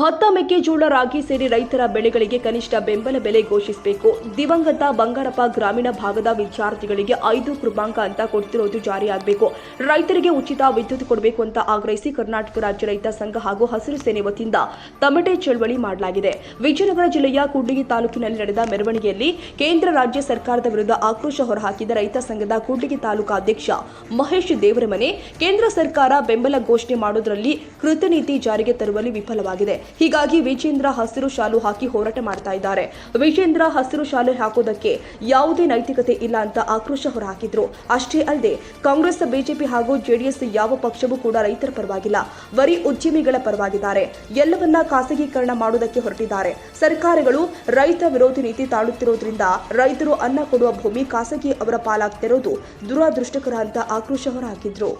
ಭತ್ತ ಮೆಕ್ಕೆಜೋಳ ರಾಗಿ ಸೇರಿ ರೈತರ ಬೆಳೆಗಳಿಗೆ ಕನಿಷ್ಠ ಬೆಂಬಲ ಬೆಲೆ ಘೋಷಿಸಬೇಕು. ದಿವಂಗತ ಬಂಗಾರಪ್ಪ ಗ್ರಾಮೀಣ ಭಾಗದ ವಿದ್ಯಾರ್ಥಿಗಳಿಗೆ ಐದು ಕೃಪಾಂಕ ಅಂತ ಕೊಡ್ತಿರೋದು ಜಾರಿಯಾಗಬೇಕು. ರೈತರಿಗೆ ಉಚಿತ ವಿದ್ಯುತ್ ಕೊಡಬೇಕು ಅಂತ ಆಗ್ರಹಿಸಿ ಕರ್ನಾಟಕ ರಾಜ್ಯ ರೈತ ಸಂಘ ಹಾಗೂ ಹಸಿರು ಸೇನೆ ವತಿಯಿಂದ ತಮಟೆ ಚಳವಳಿ ಮಾಡಲಾಗಿದೆ. ವಿಜಯನಗರ ಜಿಲ್ಲೆಯ ಕೂಡ್ಲಿಗಿ ತಾಲೂಕಿನಲ್ಲಿ ನಡೆದ ಮೆರವಣಿಗೆಯಲ್ಲಿ ಕೇಂದ್ರ ರಾಜ್ಯ ಸರ್ಕಾರದ ವಿರುದ್ಧ ಆಕ್ರೋಶ ಹೊರಹಾಕಿದ ರೈತ ಸಂಘದ ಕೂಡ್ಲಿಗಿ ತಾಲೂಕಾ ಅಧ್ಯಕ್ಷ ಮಹೇಶ್ ದೇವರಮನೆ, ಕೇಂದ್ರ ಸರ್ಕಾರ ಬೆಂಬಲ ಘೋಷಣೆ ಮಾಡೋದ್ರಲ್ಲಿ ಕೃತನೀತಿ ಜಾರಿಗೆ ತರುವಲ್ಲಿ ವಿಫಲವಾಗಿದೆ ಹೀಗಾಗಿ ವಿಜೇಂದ್ರ ಹಸಿರು ಶಾಲು ಹಾಕಿ ಹೋರಾಟ ಮಾಡ್ತಾ ಇದ್ದಾರೆ. ವಿಜೇಂದ್ರ ಹಸಿರು ಶಾಲು ಹಾಕೋದಕ್ಕೆ ಯಾವುದೇ ನೈತಿಕತೆ ಇಲ್ಲ ಅಂತ ಆಕ್ರೋಶ ಹೊರಹಾಕಿದ್ರು. ಅಷ್ಟೇ ಅಲ್ಲದೆ, ಕಾಂಗ್ರೆಸ್, ಬಿಜೆಪಿ ಹಾಗೂ ಜೆಡಿಎಸ್ ಯಾವ ಪಕ್ಷವೂ ಕೂಡ ರೈತರ ಪರವಾಗಿಲ್ಲ. ಬರೀ ಉದ್ಯಮಿಗಳ ಪರವಾಗಿದ್ದಾರೆ. ಎಲ್ಲವನ್ನ ಖಾಸಗೀಕರಣ ಮಾಡುವುದಕ್ಕೆ ಹೊರಟಿದ್ದಾರೆ. ಸರ್ಕಾರಗಳು ರೈತ ವಿರೋಧಿ ನೀತಿ ತಾಳುತ್ತಿರುವುದರಿಂದ ರೈತರು ಅನ್ನ ಕೊಡುವ ಭೂಮಿ ಖಾಸಗಿ ಅವರ ಪಾಲಾಗ್ತಿರೋದು ದುರಾದೃಷ್ಟಕರ ಅಂತ ಆಕ್ರೋಶ ಹೊರಹಾಕಿದ್ರು.